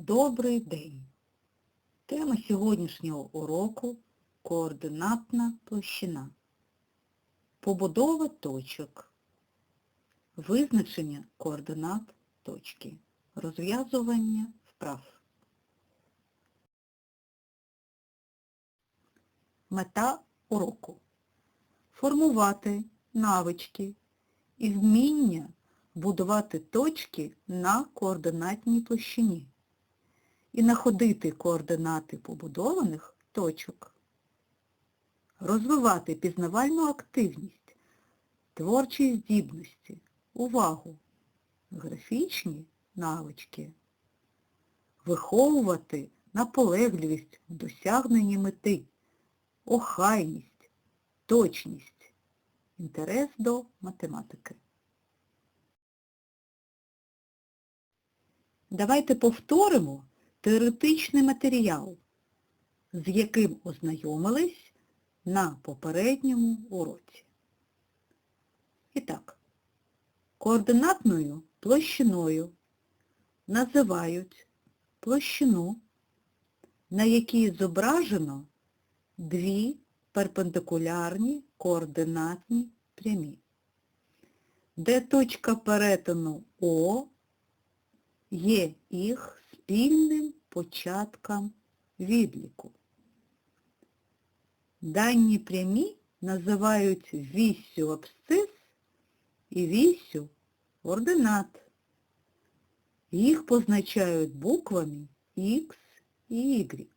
Добрий день! Тема сьогоднішнього уроку – координатна площина. Побудова точок. Визначення координат точки. Розв'язування вправ. Мета уроку. Формувати навички і вміння будувати точки на координатній площині і находити координати побудованих точок. Розвивати пізнавальну активність, творчі здібності, увагу, графічні навички. Виховувати наполегливість в досягненні мети, охайність, точність, інтерес до математики. Давайте повторимо теоретичний матеріал, з яким ознайомились на попередньому уроці. І так, координатною площиною називають площину, на якій зображено дві перпендикулярні координатні прямі, де точка перетину О є їх спільним початком відліку. Дані прямі називають віссю абсцис і віссю ординат. Їх позначають буквами Х і Y.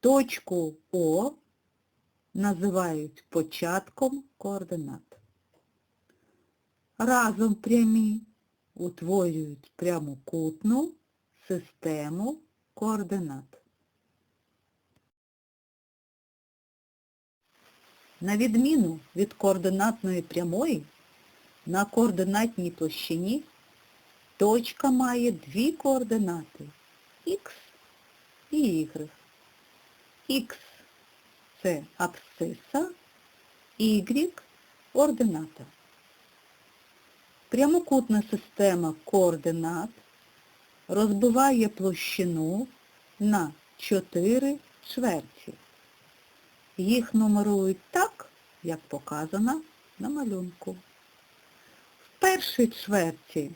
Точку О називають початком координат. Разом прямі утворюють прямокутну систему координат. На відміну від координатної прямої, на координатній площині точка має дві координати Х і Y. Х це абсциса, Y – ордината. Прямокутна система координат розбиває площину на 4 чверті. Їх нумерують так, як показано на малюнку. В першій чверті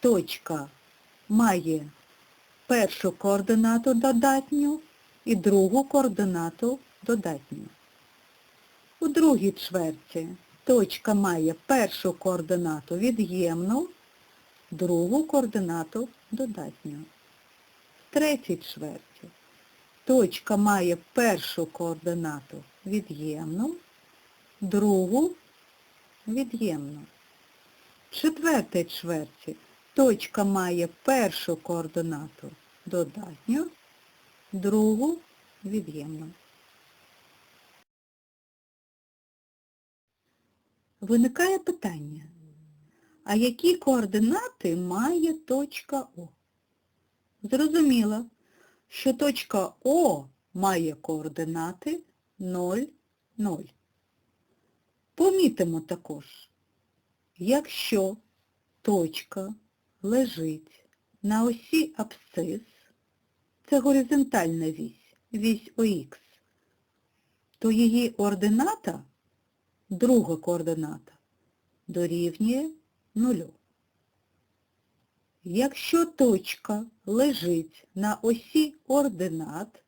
точка має першу координату додатню і другу координату додатню. У другій чверті точка має першу координату від'ємну, другу координату додатню. Третій чверті точка має першу координату від'ємну, другу від'ємну. Четвертій чверті точка має першу координату додатню, другу від'ємну. Виникає питання, а які координати має точка О? Зрозуміло, що точка О має координати 0, 0. Помітимо також, якщо точка лежить на осі абсцис, це горизонтальна вісь, вісь ОХ, то її ордината друга координата дорівнює нулю. Якщо точка лежить на осі ординат,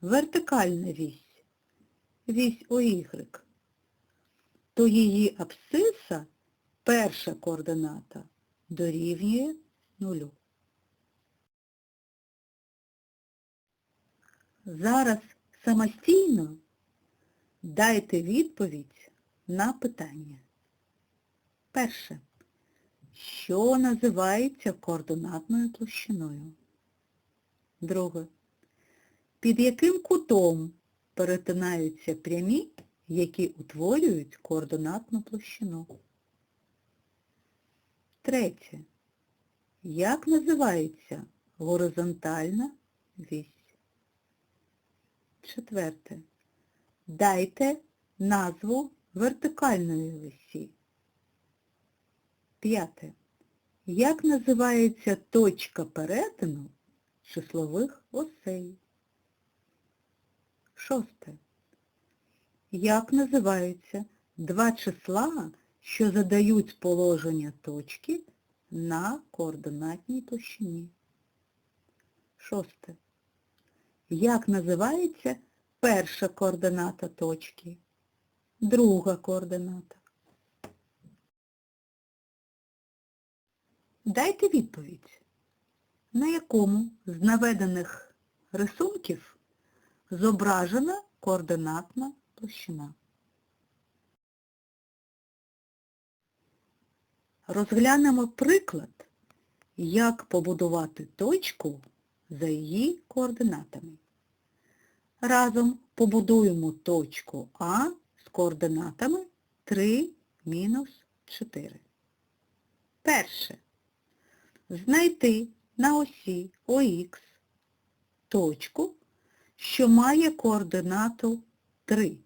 вертикальна вісь, вісь ОY, то її абсциса, перша координата, дорівнює нулю. Зараз самостійно дайте відповідь на питання. Перше. Що називається координатною площиною? Друге. Під яким кутом перетинаються прямі, які утворюють координатну площину? Третє. Як називається горизонтальна вісь? Четверте. Дайте назву вертикальної висі. П'яте. Як називається точка перетину числових осей? Шосте. Як називаються два числа, що задають положення точки на координатній площині? Шосте. Як називається перша координата точки? Друга координата. Дайте відповідь, на якому з наведених рисунків зображена координатна площина. Розглянемо приклад, як побудувати точку за її координатами. Разом побудуємо точку А координатами 3 мінус 4. Перше. Знайти на осі ОХ точку, що має координату 3.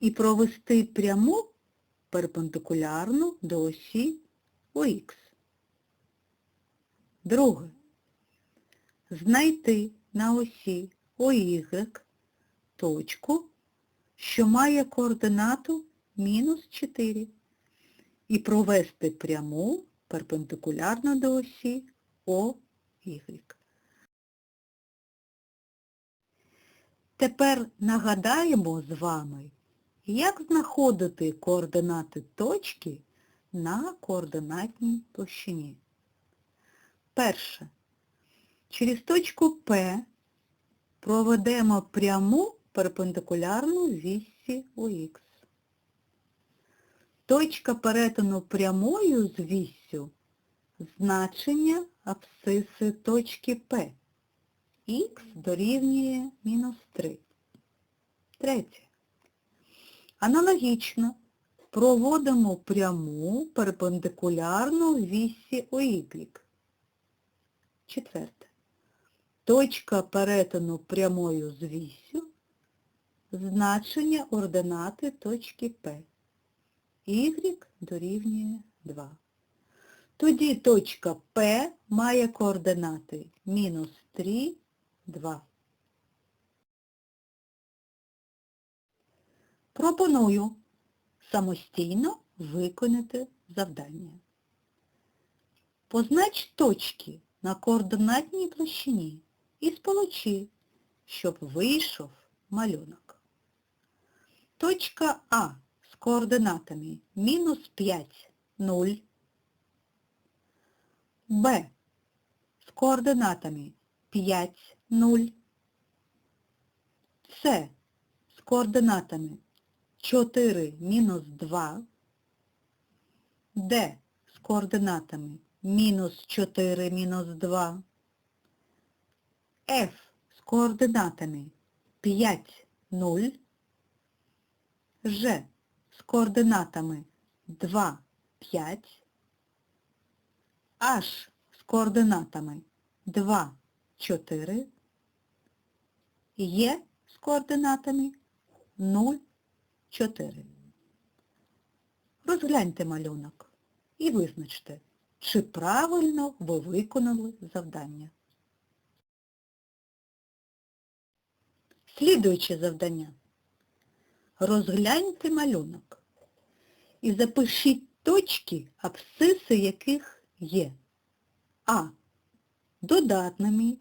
І провести пряму перпендикулярну до осі ОХ. Друге. Знайти на осі ОY точку, що має координату мінус 4 і провести пряму перпендикулярно до осі ОY. Тепер нагадаємо з вами, як знаходити координати точки на координатній площині. Перше. Через точку П проведемо пряму перпендикулярну вісі ОХ. Точка перетину прямою з віссю значення абсциси точки П. Х дорівнює мінус 3. Третє. Аналогічно проводимо пряму перпендикулярну вісі ОY. Четверте. Точка перетину прямою з вісю значення ординати точки П. Y дорівнює 2. Тоді точка П має координати мінус 3, 2. Пропоную самостійно виконати завдання. Познач точки на координатній площині і сполучи, щоб вийшов малюнок. Точка А з координатами. Мінус 5, 0, Б з координатами. 5, 0, С з координатами. 4, мінус 2, Д з координатами. Мінус 4, мінус 2, F з координатами. 5, 0, Ж з координатами 2, 5, H з координатами 2, 4, Є з координатами 0, 4. Розгляньте малюнок і визначте, чи правильно ви виконали завдання. Слідуюче завдання. Розгляньте малюнок і запишіть точки, абсциси яких є. А. Додатними.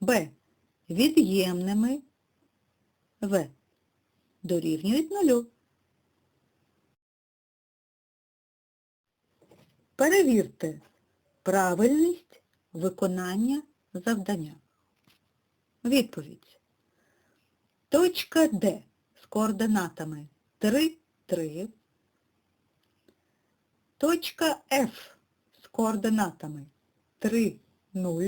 Б. Від'ємними. В. Дорівнюють нулю. Перевірте правильність виконання завдання. Відповідь. Точка Д координатами 3, 3. Точка F з координатами 3, 0.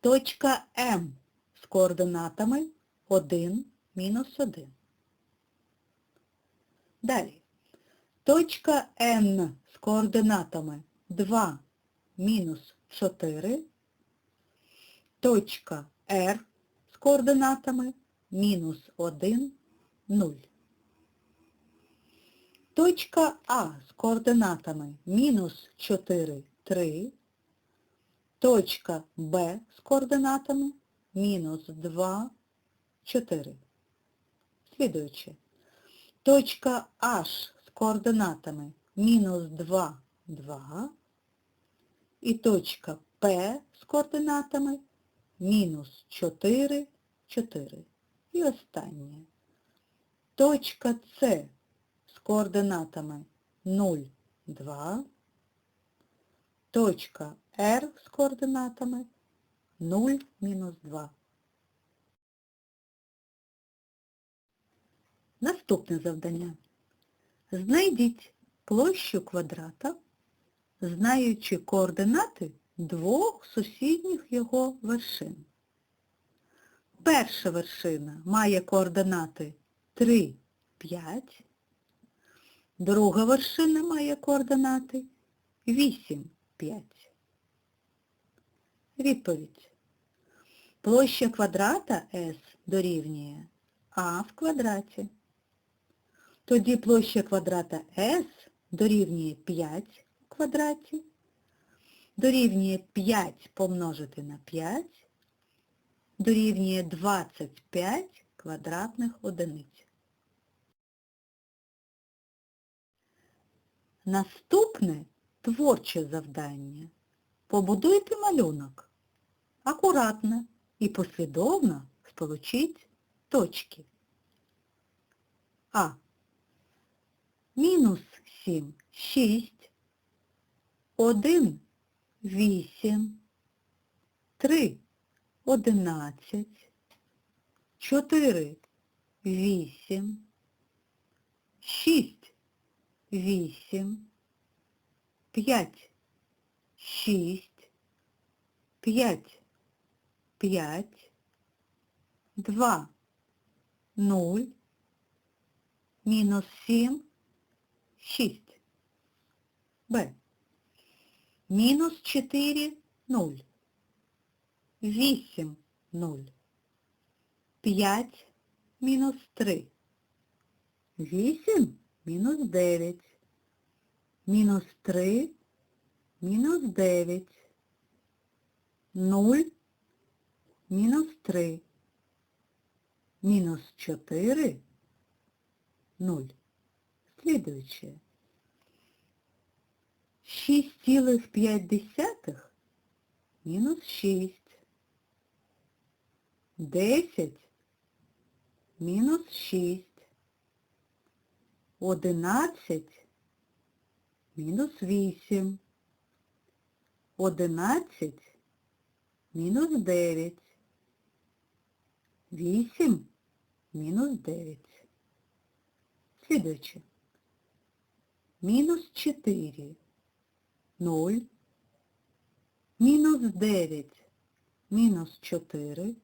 Точка М з координатами 1, мінус 1. Далі. Точка N з координатами 2, мінус 4. Точка R з координатами мінус 1, 0. Точка А з координатами мінус 4, 3. Точка Б з координатами мінус 2, 4. Слідуюче. Точка H з координатами мінус 2, 2. І точка P з координатами мінус 4, 4. І останнє. Точка С з координатами 0, 2. Точка R з координатами 0, мінус 2. Наступне завдання. Знайдіть площу квадрата, знаючи координати двох сусідніх його вершин. Перша вершина має координати 3, 5. Друга вершина має координати 8, 5. Відповідь. Площа квадрата S дорівнює А в квадраті. Тоді площа квадрата S дорівнює 5 в квадраті, дорівнює 5 помножити на 5, дорівнює 25 квадратних одиниць. Наступне творче завдання. Побудуйте малюнок. Акуратно і послідовно сполучіть точки. А. Мінус 7 – 6. 1 – 8. 3 – 11. 4 – 8. 6 – 8. 5 – 6. 5 – 5. 2 – 0. Мінус 7 – 6. Б. Мінус 4 – 0. 8 – 0. 5 мінус 3. 8 мінус 9. Мінус 3 мінус 9. 0 мінус 3. Мінус 4 0. Слідуюче. 6,5 мінус 6. 10 мінус 6. 11 мінус 8. 11 мінус 9. 8 мінус 9. Слідуюче. Мінус 4. 0. Мінус 9. Мінус 4.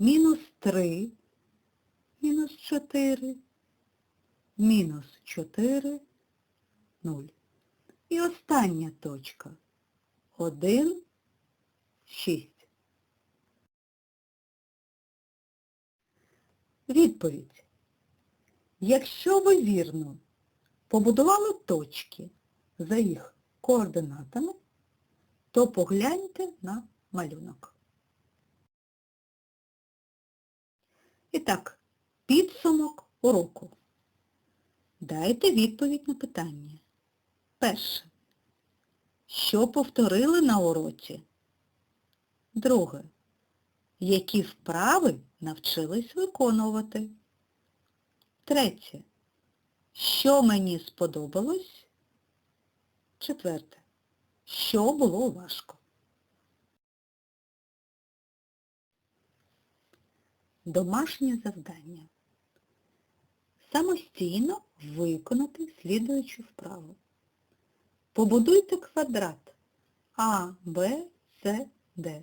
Мінус 3. Мінус 4. Мінус 4. 0. І остання точка. 1, 6. Відповідь. Якщо ви вірно побудували точки за їх координатами, то погляньте на малюнок. І так, підсумок уроку. Дайте відповідь на питання. Перше. Що повторили на уроці? Друге. Які вправи навчились виконувати? Третє. Що мені сподобалось? Четверте. Що було важко? Домашнє завдання. Самостійно виконати слідуючу вправу. Побудуйте квадрат А, Б, С, Д.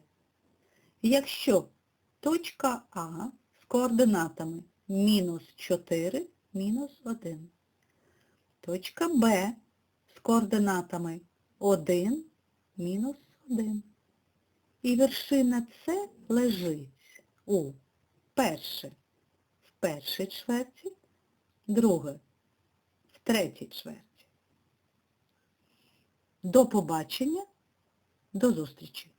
Якщо точка А з координатами мінус 4, мінус 1. Точка Б з координатами 1, мінус 1. І вершина С лежить у перше в першій чверті, друге в третій чверті. До побачення, до зустрічі!